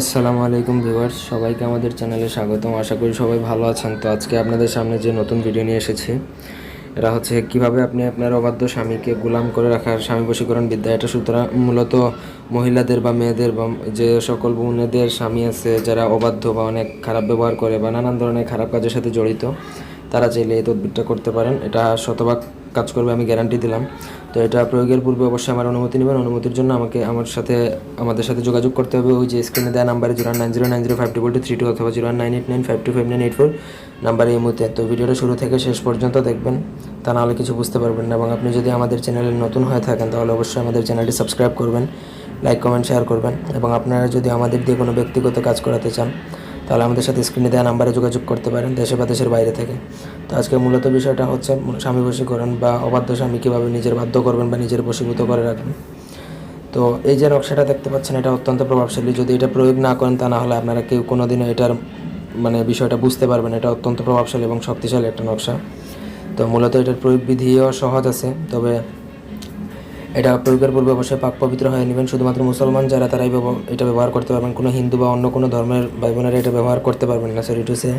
আসসালামু আলাইকুম ভিউয়ার্স, সবাইকে আমাদের চ্যানেলে স্বাগতম। আশা করি সবাই ভালো আছেন। তো আজকে আপনাদের সামনে যে নতুন ভিডিও নিয়ে এসেছি এটা হচ্ছে কীভাবে আপনি আপনার অবাধ্য স্বামীকে গোলাম করে রাখার স্বামী বশীকরণ বিদ্যা। এটা সুতরাং মূলত মহিলাদের বা মেয়েদের বা যে সকল বোনেদের স্বামী আছে, যারা অবাধ্য বা অনেক খারাপ ব্যবহার করে বা নানান ধরনের খারাপ কাজের সাথে জড়িত, তারা চাইলে এই তদবিরটা করতে পারেন। এটা শতভাগ কাজ করবে, আমি গ্যারান্টি দিলাম। তো এটা প্রয়োগের পূর্বে অবশ্যই আমার অনুমতি নেবেন। অনুমতির জন্য আমাকে আমার সাথে, আমাদের সাথে যোগাযোগ করতে হবে। ওই যে স্ক্রিনে দেওয়া নাম্বারে zero nine zero nine zero five two two three two অথবা zero nine eight nine five two five nine eight four নাম্বারে এই মুহূর্তে। তো ভিডিওটা শুরু থেকে শেষ পর্যন্ত দেখবেন। তা নাহলে কিছু বুঝতে পারবেন না এবং আপনি যদি আমাদের চ্যানেলে নতুন হয়ে থাকেন, তাহলে অবশ্যই আমাদের চ্যানেলটি সাবস্ক্রাইব করবেন লাইক কমেন্ট শেয়ার করবেন এবং আপনারা যদি আমাদের দিয়ে কোনো ব্যক্তিগত কাজ করাতে চান তাহলে আমাদের সাথে স্ক্রিনে দেওয়া নাম্বারে যোগাযোগ করতে পারেন, দেশে বা দেশের বাইরে থেকে। তো আজকে মূলত বিষয়টা হচ্ছে স্বামী বশীকরণ বা অবাধ্য স্বামী কীভাবে নিজের বাধ্য করবেন বা নিজের বশীভূত করে রাখবেন। তো এই যে নকশাটা দেখতে পাচ্ছেন, এটা অত্যন্ত প্রভাবশালী। যদি এটা প্রয়োগ না করেন, তা না হলে আপনারা কেউ কোনোদিনও এটার মানে বিষয়টা বুঝতে পারবেন এটা অত্যন্ত প্রভাবশালী এবং শক্তিশালী একটা নকশা। তো মূলত এটার প্রয়োগ বিধিও সহজ আছে, তবে এটা প্রয়োগের পূর্বে অবশ্যই পাক পবিত্র হয়ে। নেবেন শুধুমাত্র মুসলমান যারা তারাই এটা ব্যবহার করতে পারবেন। কোনো হিন্দু বা অন্য কোনো ধর্মের ভাই বোনেরা এটা ব্যবহার করতে পারবেন না সরি টু সে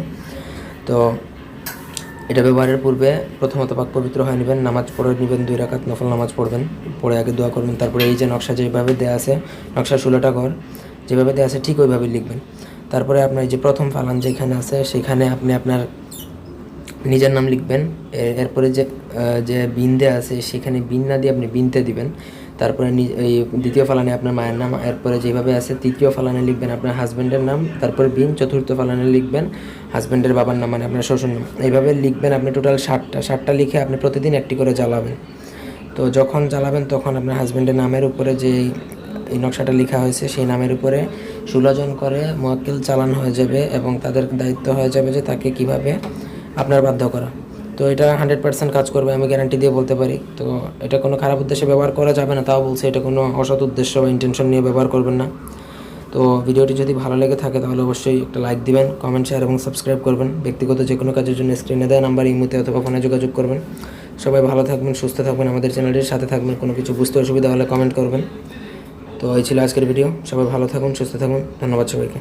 তো এটা ব্যবহারের পূর্বে প্রথমত পাক পবিত্র হয়ে, নেবেন, নামাজ পড়ে নেবেন, দুই রাকাত নফল নামাজ পড়বেন, পড়ে আগে দোয়া করবেন, তারপরে এই যে নকশা যেভাবে দেওয়া আছে, নকশা ষোলোটা ঘর, যেভাবে দেওয়া আছে ঠিক ওইভাবে লিখবেন। তারপরে আপনার এই যে প্রথম ফালান যেখানে আছে, সেখানে আপনি আপনার নিজের নাম লিখবেন। এরপরে যে যে বিন্দে আছে, সেখানে বিন না দিয়ে আপনি বিনতে দিবেন। তারপরে এই দ্বিতীয় ফালানে আপনার মায়ের নাম, এরপরে যেভাবে আছে তৃতীয় ফালানে লিখবেন আপনার হাজব্যান্ডের নাম, তারপরে বিন, চতুর্থ ফালানে লিখবেন হাজব্যান্ডের বাবার নাম মানে আপনার শ্বশুর নাম। এইভাবে লিখবেন আপনি টোটাল ষাটটা ষাটটা লিখে আপনি প্রতিদিন একটি করে জ্বালাবেন। তো যখন জ্বালাবেন তখন আপনার হাজব্যান্ডের নামের উপরে যে এই নকশাটা লেখা হয়েছে, সেই নামের উপরে ষোলোজন করে মোয়াক্কেল চালান হয়ে যাবে এবং তাদের দায়িত্ব হয়ে যাবে যে তাকে কীভাবে আপনার বাধ্য করা। তো এটা হান্ড্রেড পার্সেন্ট কাজ করবে, আমি গ্যারান্টি দিয়ে বলতে পারি। তো এটা কোনো খারাপ উদ্দেশ্যে ব্যবহার করা যাবে না, তাও বলছে এটা কোনো অসৎ উদ্দেশ্য বা ইন্টেনশন নিয়ে ব্যবহার করবেন না। তো ভিডিওটি যদি ভালো লেগে থাকে, তাহলে অবশ্যই একটা লাইক দিবেন কমেন্ট শেয়ার এবং সাবস্ক্রাইব করবেন। ব্যক্তিগত যে কোনো কাজের জন্য স্ক্রিনে দেওয়া নাম্বার ইমোতে অথবা ফোনে যোগাযোগ করবেন। সবাই ভালো থাকবেন, সুস্থ থাকবেন, আমাদের চ্যানেলটির সাথে থাকবেন, কোনো কিছু বুঝতে অসুবিধা হলে কমেন্ট করবেন। তো এই ছিল আজকের ভিডিও সবাই ভালো থাকুন, সুস্থ থাকুন, ধন্যবাদ সবাইকে।